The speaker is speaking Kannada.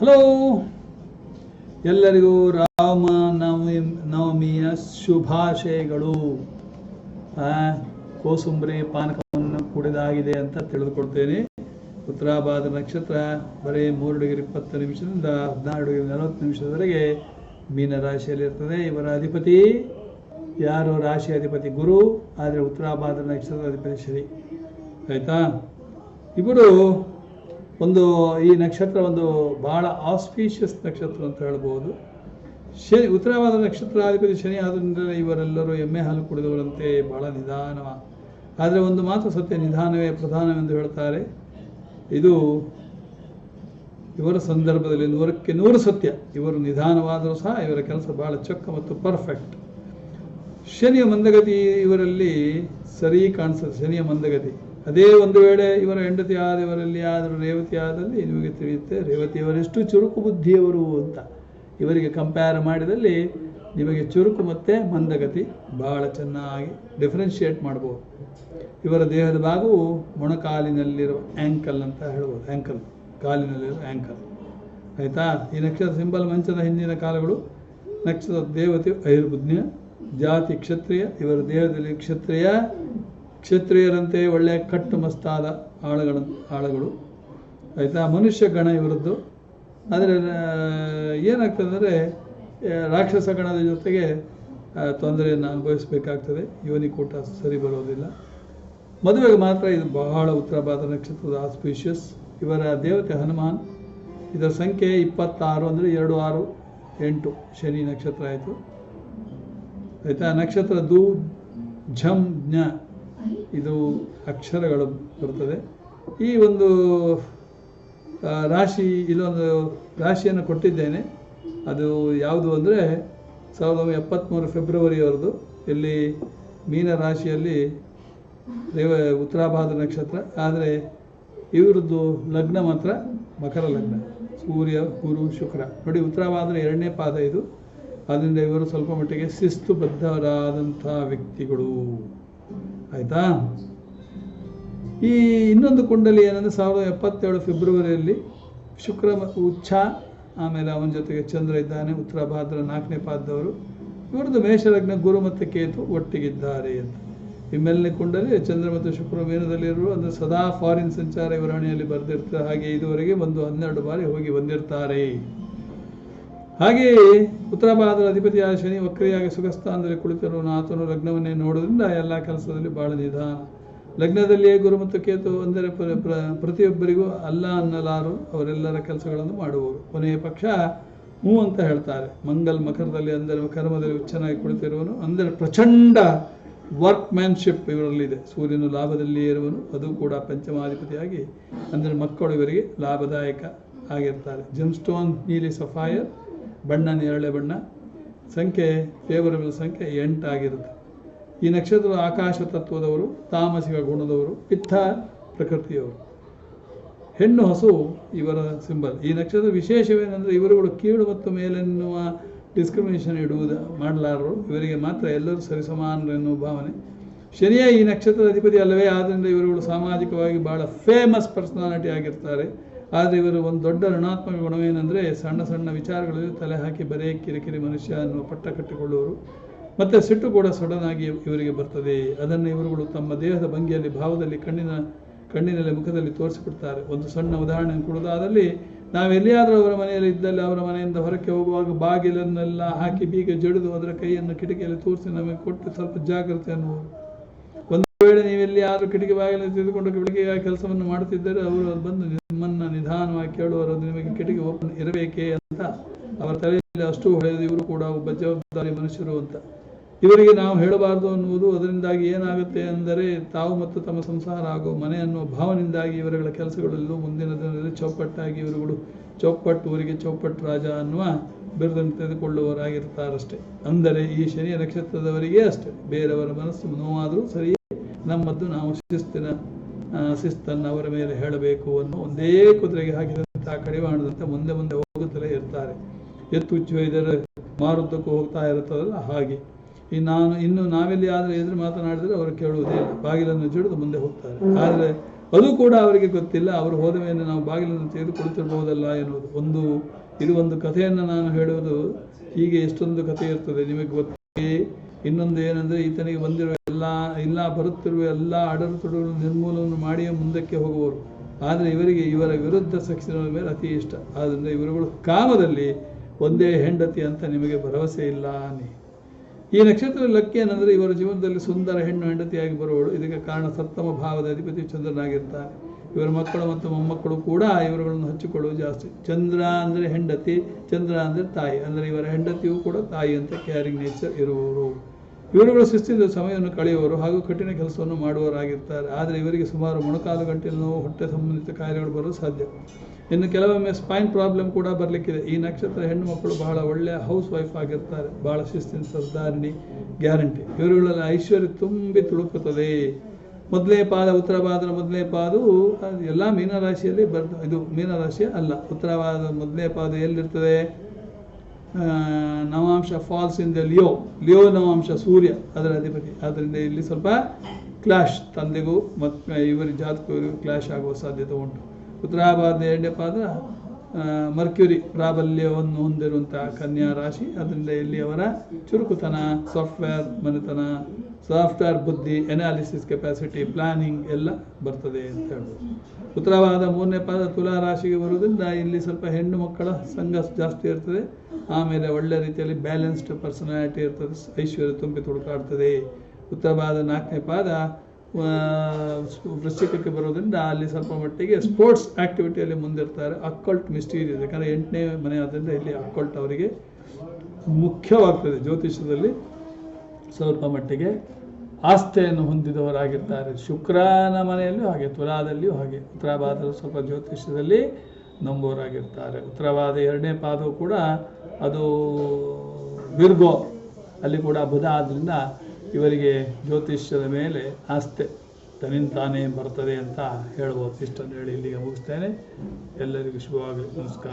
ಹಲೋ ಎಲ್ಲರಿಗೂ ರಾಮ ನವಮಿ, ನವಮಿಯ ಶುಭಾಶಯಗಳು. ಕೋಸುಂಬರಿ ಪಾನಕವನ್ನು ಕುಡಿದಾಗಿದೆ ಅಂತ ತಿಳಿದುಕೊಡ್ತೇನೆ ಉತ್ತರಾಭಾದ ನಕ್ಷತ್ರ ಬರೀ ಮೂರು ಡಿಗ್ರಿ ಇಪ್ಪತ್ತು ನಿಮಿಷದಿಂದ ಹದಿನಾರು ಡಿಗ್ರಿ ನಲವತ್ತು ನಿಮಿಷದವರೆಗೆ ಮೀನ ರಾಶಿಯಲ್ಲಿ ಇರ್ತದೆ. ಇವರ ಅಧಿಪತಿ ಯಾರು? ರಾಶಿ ಅಧಿಪತಿ ಗುರು, ಆದರೆ ಉತ್ತರಾಭಾದ ನಕ್ಷತ್ರ ಅಧಿಪತಿ ಶನಿ. ಆಯಿತಾ? ಇವರು ಒಂದು ಈ ನಕ್ಷತ್ರ ಒಂದು ಬಹಳ ಆಸ್ಪೀಷಿಯಸ್ ನಕ್ಷತ್ರ ಅಂತ ಹೇಳ್ಬೋದು. ಶನಿ, ಉತ್ತರವಾದ ನಕ್ಷತ್ರಾಧಿಪತಿ ಶನಿ ಆದ್ದರಿಂದ ಇವರೆಲ್ಲರೂ ಎಮ್ಮೆ ಹಾಲು ಕುಡಿದವರಂತೆ ಬಹಳ ನಿಧಾನ ಆದರೆ ಒಂದು ಮಾತು ಸತ್ಯ, ನಿಧಾನವೇ ಪ್ರಧಾನವೆಂದು ಹೇಳ್ತಾರೆ. ಇದು ಇವರ ಸಂದರ್ಭದಲ್ಲಿ ನೂರಕ್ಕೆ ನೂರು ಸತ್ಯ. ಇವರು ನಿಧಾನವಾದರೂ ಸಹ ಇವರ ಕೆಲಸ ಬಹಳ ಚೊಕ್ಕ ಮತ್ತು ಪರ್ಫೆಕ್ಟ್ ಶನಿಯ ಮಂದಗತಿ ಇವರಲ್ಲಿ ಸರಿ ಕಾಣಿಸ್ತದೆ ಶನಿಯ ಮಂದಗತಿ. ಅದೇ ಒಂದು ವೇಳೆ ಇವರ ಹೆಂಡತಿ ಆದ ಇವರಲ್ಲಿ ಆದರೂ ರೇವತಿ ಆದಲ್ಲಿ ನಿಮಗೆ ತಿಳಿಯುತ್ತೆ, ರೇವತಿಯವರೆಷ್ಟು ಚುರುಕು ಬುದ್ಧಿಯವರು ಅಂತ. ಇವರಿಗೆ ಕಂಪೇರ್ ಮಾಡಿದಲ್ಲಿ ನಿಮಗೆ ಚುರುಕು ಮತ್ತು ಮಂದಗತಿ ಬಹಳ ಚೆನ್ನಾಗಿ ಡಿಫ್ರೆನ್ಷಿಯೇಟ್ ಮಾಡ್ಬೋದು. ಇವರ ದೇಹದ ಭಾಗವು ಮೊಣಕಾಲಿನಲ್ಲಿರುವ ಆ್ಯಂಕಲ್ ಅಂತ ಹೇಳ್ಬೋದು ಆ್ಯಂಕಲ್ ಕಾಲಿನಲ್ಲಿರುವ ಆ್ಯಂಕಲ್ ಆಯಿತಾ? ಈ ನಕ್ಷತ್ರ ಸಿಂಬಲ್ ಮಂಚದ ಹಿಂದಿನ ಕಾಲಗಳು ನಕ್ಷತ್ರ ದೇವತೆ ಐರ್ಬುಜ್ಞ ಜಾತಿ, ಕ್ಷತ್ರಿಯ, ಇವರ ದೇಹದಲ್ಲಿ ಕ್ಷತ್ರಿಯ ಕ್ಷತ್ರಿಯರಂತೆ ಒಳ್ಳೆಯ ಕಟ್ಟು ಮಸ್ತಾದ ಆಳುಗಳ ಆಳುಗಳು. ಆಯಿತಾ? ಮನುಷ್ಯ ಗಣ ಇವರದ್ದು. ಆದರೆ ಏನಾಗ್ತದೆ ರಾಕ್ಷಸ ಗಣದ ಜೊತೆಗೆ ತೊಂದರೆಯನ್ನು ಅನುಭವಿಸಬೇಕಾಗ್ತದೆ. ಯೋನಿಕೂಟ ಸರಿ ಬರೋದಿಲ್ಲ. ಮದುವೆಗೆ ಮಾತ್ರ ಇದು ಬಹಳ ಉತ್ತರ ಭಾರತ ನಕ್ಷತ್ರದ ಆಸ್ಪೀಷಿಯಸ್. ಇವರ ದೇವತೆ ಹನುಮಾನ್. ಇದರ ಸಂಖ್ಯೆ ಇಪ್ಪತ್ತಾರು ಅಂದರೆ ಎರಡು ಆರು ಎಂಟು ಶನಿ ನಕ್ಷತ್ರ ಆಯಿತು. ಆಯಿತಾ? ನಕ್ಷತ್ರ ದು ಝಂ ಜ್ಞ. ಇದು ಅಕ್ಷರಗಳು ಬರ್ತದೆ. ಈ ಒಂದು ರಾಶಿ, ಇಲ್ಲೊಂದು ರಾಶಿಯನ್ನು ಕೊಟ್ಟಿದ್ದೇನೆ. ಅದು ಯಾವುದು ಅಂದರೆ ಸಾವಿರದ ಎಪ್ಪತ್ತ್ಮೂರು ಫೆಬ್ರವರಿಯವರದು. ಇಲ್ಲಿ ಮೀನ ರಾಶಿಯಲ್ಲಿ ದೇವ, ಉತ್ತರಾಭಾದ ನಕ್ಷತ್ರ. ಆದರೆ ಇವರದ್ದು ಲಗ್ನ ಮಾತ್ರ ಮಕರ ಲಗ್ನ. ಸೂರ್ಯ, ಗುರು, ಶುಕ್ರ. ನೋಡಿ ಉತ್ತರಾಭಾದ್ರ ಎರಡನೇ ಪಾದ ಇದು. ಅದರಿಂದ ಇವರು ಸ್ವಲ್ಪ ಮಟ್ಟಿಗೆ ಶಿಸ್ತುಬದ್ಧರಾದಂಥ ವ್ಯಕ್ತಿಗಳು. ಆಯಿತಾ? ಈ ಇನ್ನೊಂದು ಕುಂಡಲಿ ಏನಂದರೆ ಸಾವಿರದ ಎಪ್ಪತ್ತೇಳು ಫೆಬ್ರವರಿಯಲ್ಲಿ ಶುಕ್ರ ಮತ್ತು ಉಚ್ಛ, ಆಮೇಲೆ ಅವನ ಜೊತೆಗೆ ಚಂದ್ರ ಇದ್ದಾನೆ, ಉತ್ತರ ಭಾದ್ರ, ನಾಲ್ಕನೇ ಪಾದದವರು. ಇವರದ್ದು ಮೇಷಲಗ್ನ ಗುರು ಮತ್ತು ಕೇತು ಒಟ್ಟಿಗಿದ್ದಾರೆ ಅಂತ. ಈ ಮೇಲಿನ ಕುಂಡಲಿ ಚಂದ್ರ ಮತ್ತು ಶುಕ್ರ ಮೀನದಲ್ಲಿರುವ ಅಂದರೆ ಸದಾ ಫಾರಿನ್ ಸಂಚಾರ ವಿವರಣೆಯಲ್ಲಿ ಬರೆದಿರ್ತಾರೆ. ಹಾಗೆ ಇದುವರೆಗೆ ಒಂದು ಹನ್ನೆರಡು ಬಾರಿ ಹೋಗಿ ಬಂದಿರ್ತಾರೆ. ಹಾಗೆಯೇ ಉತ್ತರಾಭಾದ್ರ ಅಧಿಪತಿಯಾದ ಶನಿ ವಕ್ರಿಯಾಗಿ ಸುಖಸ್ಥಾನದಲ್ಲಿ ಕುಳಿತಿರುವ ಆತನು ಲಗ್ನವನ್ನೇ ನೋಡೋದ್ರಿಂದ ಎಲ್ಲ ಕೆಲಸದಲ್ಲಿ ಬಹಳ ನಿಧಾನ. ಲಗ್ನದಲ್ಲಿಯೇ ಗುರು ಮತ್ತು ಕೇತು ಅಂದರೆ ಪ್ರ- ಪ್ರ- ಪ್ರತಿಯೊಬ್ಬರಿಗೂ ಅಲ್ಲ ಅನ್ನಲಾರು ಅವರೆಲ್ಲರ ಕೆಲಸಗಳನ್ನು ಮಾಡುವರು. ಕೊನೆಯ ಪಕ್ಷ ಹೂ ಅಂತ ಹೇಳ್ತಾರೆ. ಮಂಗಲ್ ಮಕರದಲ್ಲಿ ಅಂದರೆ ಕರ್ಮದಲ್ಲಿ ಚೆನ್ನಾಗಿ ಕುಳಿತಿರುವನು ಅಂದರೆ ಪ್ರಚಂಡ ವರ್ಕ್ ಮ್ಯಾನ್ಶಿಪ್ ಇವರಲ್ಲಿದೆ. ಸೂರ್ಯನು ಲಾಭದಲ್ಲಿ ಇರುವನು ಅದು ಕೂಡ ಪಂಚಮಾಧಿಪತಿಯಾಗಿ, ಅಂದರೆ ಮಕ್ಕಳು ಇವರಿಗೆ ಲಾಭದಾಯಕ ಆಗಿರ್ತಾರೆ. ಜಮ್ಸ್ಟೋನ್ ನೀಲಿ ಸಫಾಯರ್ ಬಣ್ಣ, ನೇರಳೆ ಬಣ್ಣ, ಸಂಖ್ಯೆ ಫೇವರಬಲ್ ಸಂಖ್ಯೆ ಎಂಟಾಗಿರುತ್ತೆ ಈ ನಕ್ಷತ್ರ ಆಕಾಶ ತತ್ವದವರು, ತಾಮಸಿಕ ಗುಣದವರು, ಪಿತ್ತ ಪ್ರಕೃತಿಯವರು. ಹೆಣ್ಣು ಹಸು ಇವರ ಸಿಂಬಲ್ ಈ ನಕ್ಷತ್ರ ವಿಶೇಷವೇನೆಂದರೆ ಇವರುಗಳು ಕೀಳು ಮತ್ತು ಮೇಲೆನ್ನುವ ಡಿಸ್ಕ್ರಿಮಿನೇಷನ್ ಇಡುವುದು ಮಾಡಲಾರರು. ಇವರಿಗೆ ಮಾತ್ರ ಎಲ್ಲರೂ ಸರಿಸಮಾನರೆನ್ನುವ ಭಾವನೆ. ಶನಿಯ ಈ ನಕ್ಷತ್ರದ ಅಧಿಪತಿ ಅಲ್ಲವೇ. ಆದ್ದರಿಂದ ಇವರುಗಳು ಸಾಮಾಜಿಕವಾಗಿ ಬಹಳ ಫೇಮಸ್ ಪರ್ಸನಾಲಿಟಿ ಆಗಿರ್ತಾರೆ. ಆದರೆ ಇವರು ಒಂದು ದೊಡ್ಡ ಋಣಾತ್ಮಕ ಗುಣವೇನೆಂದರೆ ಸಣ್ಣ ಸಣ್ಣ ವಿಚಾರಗಳಲ್ಲಿ ತಲೆ ಹಾಕಿ ಬರೇ ಕಿರಿಕಿರಿ ಮನುಷ್ಯ ಅನ್ನುವ ಪಟ್ಟ ಕಟ್ಟಿಕೊಳ್ಳುವರು. ಮತ್ತು ಸಿಟ್ಟು ಕೂಡ ಸಡನ್ ಆಗಿ ಇವರಿಗೆ ಬರ್ತದೆ. ಅದನ್ನು ಇವರುಗಳು ತಮ್ಮ ದೇಹದ ಭಂಗಿಯಲ್ಲಿ, ಭಾವದಲ್ಲಿ ಕಣ್ಣಿನ, ಕಣ್ಣಿನಲ್ಲಿ, ಮುಖದಲ್ಲಿ ತೋರಿಸಿಬಿಡ್ತಾರೆ ಒಂದು ಸಣ್ಣ ಉದಾಹರಣೆ ಕೊಡೋದಾದಲ್ಲಿ ನಾವು ಎಲ್ಲಿಯಾದರೂ ಅವರ ಮನೆಯಲ್ಲಿ ಇದ್ದಲ್ಲಿ ಅವರ ಮನೆಯಿಂದ ಹೊರಕ್ಕೆ ಹೋಗುವಾಗ ಬಾಗಿಲನ್ನೆಲ್ಲ ಹಾಕಿ ಬೀಗ ಜಡಿದು ಅದರ ಕೈಯನ್ನು ಕಿಟಕಿಯಲ್ಲಿ ತೋರಿಸಿ ನಮಗೆ ಕೊಟ್ಟು ಸ್ವಲ್ಪ ಜಾಗ್ರತೆ ಅನ್ನುವರು. ಒಂದು ವೇಳೆ ನೀವೆಲ್ಲಿ ಯಾರು ಕಿಟಕಿ ಬಾಗಿಲು ತೆಗೆದುಕೊಂಡು ಬೆಳಿಗ್ಗೆ ಕೆಲಸವನ್ನು ಮಾಡುತ್ತಿದ್ದರೆ ಅವರು ಬಂದು ನಿಮ್ಮನ್ನು ನಿಧಾನವಾಗಿ ಕೇಳುವರು ನಿಮಗೆ ಕಿಟಕಿ ಓಪನ್ ಇರಬೇಕೇ ಅಂತ ಅವರ ತಲೆಯಲ್ಲಿ ಅಷ್ಟು ಹೊಳೆದು ಇವರು ಕೂಡ ಒಬ್ಬ ಜವಾಬ್ದಾರಿ ಮನುಷ್ಯರು ಅಂತ. ಇವರಿಗೆ ನಾವು ಹೇಳಬಾರದು ಅನ್ನುವುದು ಅದರಿಂದಾಗಿ ಏನಾಗುತ್ತೆ ಅಂದರೆ ತಾವು ಮತ್ತು ತಮ್ಮ ಸಂಸಾರ ಹಾಗೂ ಮನೆ ಅನ್ನುವ ಭಾವನೆಯಿಂದಾಗಿ ಇವರುಗಳ ಕೆಲಸಗಳಲ್ಲೂ ಮುಂದಿನ ದಿನದಲ್ಲಿ ಚೌಕಟ್ಟಾಗಿ ಇವರುಗಳು ಚೌಪಟ್ಟು ಊರಿಗೆ ಚೌಪಟ್ಟು ರಾಜ ಅನ್ನುವ ಬಿರುದನ್ನು ತೆಗೆದುಕೊಳ್ಳುವವರಾಗಿರ್ತಾರಷ್ಟೇ. ಅಂದರೆ ಈ ಶನಿಯ ನಕ್ಷತ್ರದವರಿಗೆ ಅಷ್ಟೇ. ಬೇರೆಯವರ ಮನಸ್ಸು ನೋವಾದರೂ ಸರಿಯೇ, ನಮ್ಮದ್ದು ನಾವು ಶಿಸ್ತಿನ ಶಿಸ್ತನ್ನು ಅವರ ಮೇಲೆ ಹೇಳಬೇಕು ಅನ್ನೋ ಒಂದೇ ಕುದುರೆಗೆ ಹಾಕಿದಂತಹ ಕಡಿವಾಣದಂತೆ ಮುಂದೆ ಮುಂದೆ ಹೋಗುತ್ತಲೇ ಇರ್ತಾರೆ. ಎತ್ತು ಹುಚ್ಚು ಒಯ್ದರೆ ಹೋಗ್ತಾ ಇರುತ್ತದಲ್ಲ? ಹಾಗೆ. ಈ ನಾನು ಇನ್ನು ನಾವೆಲ್ಲಿ ಆದರೆ ಎದುರು ಮಾತನಾಡಿದರೆ ಅವರು ಕೇಳುವುದೇ ಇಲ್ಲ. ಬಾಗಿಲನ್ನು ಜಡಿದು ಮುಂದೆ ಹೋಗ್ತಾರೆ. ಆದರೆ ಅದು ಕೂಡ ಅವರಿಗೆ ಗೊತ್ತಿಲ್ಲ. ಅವರು ಹೋದ ಮೇಲೆ ನಾವು ಬಾಗಿಲನ್ನು ತೆಗೆದುಕೊಳ್ತಿರ್ಬಹುದಲ್ಲ ಎನ್ನುವುದು. ಒಂದು ಇದು ಒಂದು ಕಥೆಯನ್ನು ನಾನು ಹೇಳುವುದು ಹೀಗೆ ಎಷ್ಟೊಂದು ಕಥೆ ಇರ್ತದೆ. ನಿಮಗೆ ಗೊತ್ತೇ ಇನ್ನೊಂದು ಏನಂದ್ರೆ ಈತನಿಗೆ ಬಂದಿರುವ ಎಲ್ಲ, ಇಲ್ಲ ಬರುತ್ತಿರುವ ಎಲ್ಲ ಅಡರುತೊಡರು ನಿರ್ಮೂಲವನ್ನು ಮಾಡಿಯೇ ಮುಂದಕ್ಕೆ ಹೋಗುವರು ಆದರೆ ಇವರಿಗೆ ಇವರ ವಿರುದ್ಧ ಸೆಕ್ಷನ್ ಮೇಲೆ ಅತಿ ಇಷ್ಟ. ಆದ್ದರಿಂದ ಇವರುಗಳು ಕಾಮದಲ್ಲಿ ಒಂದೇ ಹೆಂಡತಿ ಅಂತ ನಿಮಗೆ ಭರವಸೆ ಇಲ್ಲ ಈ ನಕ್ಷತ್ರ ಲಕ್ಕಿ ಏನಂದರೆ ಇವರ ಜೀವನದಲ್ಲಿ ಸುಂದರ ಹೆಣ್ಣು ಹೆಂಡತಿಯಾಗಿ ಬರುವಳು ಇದಕ್ಕೆ ಕಾರಣ ಸಪ್ತಮ ಭಾವದ ಅಧಿಪತಿ ಚಂದ್ರನಾಗಿರ್ತಾನೆ ಇವರ ಮಕ್ಕಳು ಮತ್ತು ಮೊಮ್ಮಕ್ಕಳು ಕೂಡ ಇವರುಗಳನ್ನು ಹಚ್ಚಿಕೊಳ್ಳುವ ಜಾಸ್ತಿ. ಚಂದ್ರ ಅಂದರೆ ಹೆಂಡತಿ, ಚಂದ್ರ ಅಂದರೆ ತಾಯಿ. ಅಂದರೆ ಇವರ ಹೆಂಡತಿಯೂ ಕೂಡ ತಾಯಿ ಅಂತ ಕ್ಯಾರಿಂಗ್ ನೇಚರ್ ಇರುವವರು. ಇವರುಗಳು ಶಿಸ್ತಿದ ಸಮಯವನ್ನು ಕಳೆಯುವರು ಹಾಗೂ ಕಠಿಣ ಕೆಲಸವನ್ನು ಮಾಡುವವರಾಗಿರ್ತಾರೆ ಆದರೆ ಇವರಿಗೆ ಸುಮಾರು ಮೊಣಕಾಲು ಗಂಟೆ ನೋವು, ಹೊಟ್ಟೆ ಸಂಬಂಧಿತ ಕಾಯಿಲೆಗಳು ಬರಲು ಸಾಧ್ಯ. ಇನ್ನು ಕೆಲವೊಮ್ಮೆ ಸ್ಪೈನ್ ಪ್ರಾಬ್ಲಮ್ ಕೂಡ ಬರಲಿಕ್ಕಿದೆ. ಈ ನಕ್ಷತ್ರ ಹೆಣ್ಣು ಮಕ್ಕಳು ಬಹಳ ಒಳ್ಳೆಯ ಹೌಸ್ ವೈಫ್ ಆಗಿರ್ತಾರೆ ಬಹಳ ಶಿಸ್ತಿನ ಸರ್ದಾರಿಣಿ ಗ್ಯಾರಂಟಿ. ಇವರುಗಳಲ್ಲಿ ಐಶ್ವರ್ಯ ತುಂಬಿ ತುಳುಕುತ್ತದೆ. ಮೊದಲೇ ಪಾದ, ಉತ್ತರ ಪಾದದ ಮೊದಲನೇ ಪಾದವು ಎಲ್ಲ ಮೀನರಾಶಿಯಲ್ಲಿ ಬರ್ತ ಇದು ಮೀನರಾಶಿ ಅಲ್ಲ. ಉತ್ತರವಾದ ಮೊದಲನೇ ಪಾದ ಎಲ್ಲಿರ್ತದೆ? ನವಾಂಶ falls in the Leo Leo ನವಾಂಶ ಸೂರ್ಯ, ಅದರ ಅಧಿಪತಿ. ಆದ್ದರಿಂದ ಇಲ್ಲಿ ಸ್ವಲ್ಪ ಕ್ಲಾಶ್ ತಂದೆಗೂ ಮತ್ತು ಇವರ ಜಾತಕವರಿಗೂ ಕ್ಲಾಶ್ ಆಗುವ ಸಾಧ್ಯತೆ ಉಂಟು. ಉತ್ತರಾಭಾರದ ಎರಡನೇ ಪಾತ್ರ ಮರ್ಕ್ಯುರಿ ಪ್ರಾಬಲ್ಯವನ್ನು ಹೊಂದಿರುವಂತಹ ಕನ್ಯಾ ರಾಶಿ. ಅದರಿಂದ ಇಲ್ಲಿ ಅವರ ಚುರುಕುತನ, ಸಾಫ್ಟ್ವೇರ್ ಮನೆತನ, ಸಾಫ್ಟ್ವೇರ್ ಬುದ್ಧಿ ಎನಾಲಿಸಿಸ್ ಕೆಪಾಸಿಟಿ ಪ್ಲಾನಿಂಗ್ ಎಲ್ಲ ಬರ್ತದೆ ಅಂತ ಹೇಳ್ಬೋದು. ಉತ್ತರವಾದ ಮೂರನೇ ಪಾದ ತುಲಾ ರಾಶಿಗೆ ಬರುವುದರಿಂದ ಇಲ್ಲಿ ಸ್ವಲ್ಪ ಹೆಣ್ಣು ಮಕ್ಕಳ ಸಂಘ ಜಾಸ್ತಿ ಇರ್ತದೆ. ಆಮೇಲೆ ಒಳ್ಳೆ ರೀತಿಯಲ್ಲಿ ಬ್ಯಾಲೆನ್ಸ್ಡ್ ಪರ್ಸನಾಲಿಟಿ ಇರ್ತದೆ, ಐಶ್ವರ್ಯ ತುಂಬಿ ತುಡುಕಾಡ್ತದೆ ಉತ್ತರವಾದ ನಾಲ್ಕನೇ ಪಾದ ವೃಶ್ಚಿಕಕ್ಕೆ ಬರೋದ್ರಿಂದ ಅಲ್ಲಿ ಸ್ವಲ್ಪ ಮಟ್ಟಿಗೆ ಸ್ಪೋರ್ಟ್ಸ್ ಆಕ್ಟಿವಿಟಿಯಲ್ಲಿ ಮುಂದಿರ್ತಾರೆ. ಅಕ್ಕಲ್ಟ್ ಮಿಸ್ಟೀರಿಯಸ್ ಯಾಕಂದರೆ ಎಂಟನೇ ಮನೆ ಆದ್ದರಿಂದ ಇಲ್ಲಿ ಅಕ್ಕಲ್ಟ್ ಅವರಿಗೆ ಮುಖ್ಯವಾಗ್ತದೆ ಜ್ಯೋತಿಷ್ಯದಲ್ಲಿ. ಸ್ವಲ್ಪ ಮಟ್ಟಿಗೆ ಆಸ್ಥೆಯನ್ನು ಹೊಂದಿದವರಾಗಿರ್ತಾರೆ. ಶುಕ್ರನ ಮನೆಯಲ್ಲೂ ಹಾಗೆ, ತುಲಾದಲ್ಲಿಯೂ ಹಾಗೆ ಉತ್ತರಾಭಾರತದ ಸ್ವಲ್ಪ ಜ್ಯೋತಿಷ್ಯದಲ್ಲಿ ನಂಬುವವರಾಗಿರ್ತಾರೆ ಉತ್ತರವಾದ ಎರಡನೇ ಪಾದವು ಕೂಡ ಅದು ವಿರ್ಗೋ. ಅಲ್ಲಿ ಕೂಡ ಬುಧ ಆದ್ದರಿಂದ ಇವರಿಗೆ ಜ್ಯೋತಿಷ್ಯದ ಮೇಲೆ ಆಸ್ತೆ. ತನ್ನಿಂತಾನೇ ಬರ್ತದೆ ಅಂತ ಹೇಳ್ಬೋದು. ಇಷ್ಟನ್ನು ಹೇಳಿ ಇಲ್ಲಿಗೆ ಮುಗಿಸ್ತೇನೆ. ಎಲ್ಲರಿಗೂ ಶುಭವಾಗಲಿ. ನಮಸ್ಕಾರ.